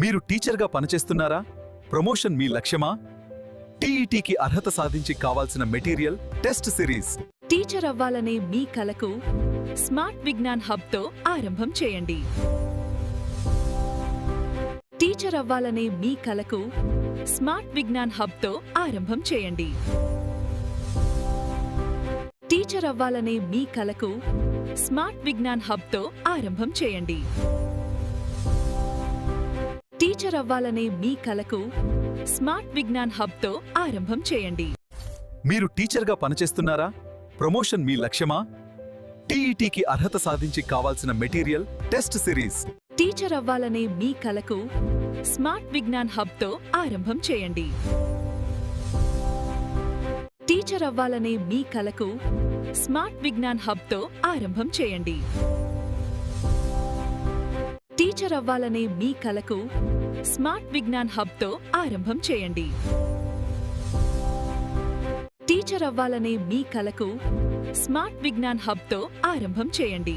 మీరు టీచర్గా పనిచేస్తున్నారా? ప్రమోషన్ మీ లక్ష్యమా? టీఈటీకి అర్హత సాధించి కావాల్సిన మెటీరియల్ టెస్ట్ సిరీస్. టీచర్ అవ్వాలనే మీ కలకు స్మార్ట్ విజ్ఞాన్ హబ్తో ఆరంభం చేయండి. టీచర్ అవ్వాలనే మీ కలకు స్మార్ట్ విజ్ఞాన్ హబ్తో ఆరంభం చేయండి. టీచర్ అవ్వాలనే మీ కలకు స్మార్ట్ విజ్ఞాన్ హబ్తో ఆరంభం చేయండి. టీచర్ అవ్వాలనే మీ కలకు స్మార్ట్ విజ్ఞాన్ హబ్తో ఆరంభం చేయండి. మీరు టీచర్గా పనిచేస్తున్నారా? ప్రమోషన్ మీ లక్ష్యమా? టీఈటీకి అర్హత సాధించి కావాల్సిన మెటీరియల్ టెస్ట్ సిరీస్. టీచర్ అవ్వాలనే మీ కలకు స్మార్ట్ విజ్ఞాన్ హబ్తో ఆరంభం చేయండి. టీచర్ అవ్వాలనే మీ కలకు స్మార్ట్ విజ్ఞాన్ హబ్తో ఆరంభం చేయండి. టీచర్ అవ్వాలనే మీ కలకు స్మార్ట్ విజ్ఞాన్ హబ్తో ఆరంభం చేయండి. టీచర్ అవ్వాలనే మీ కలకు స్మార్ట్ విజ్ఞాన్ హబ్తో ఆరంభం చేయండి.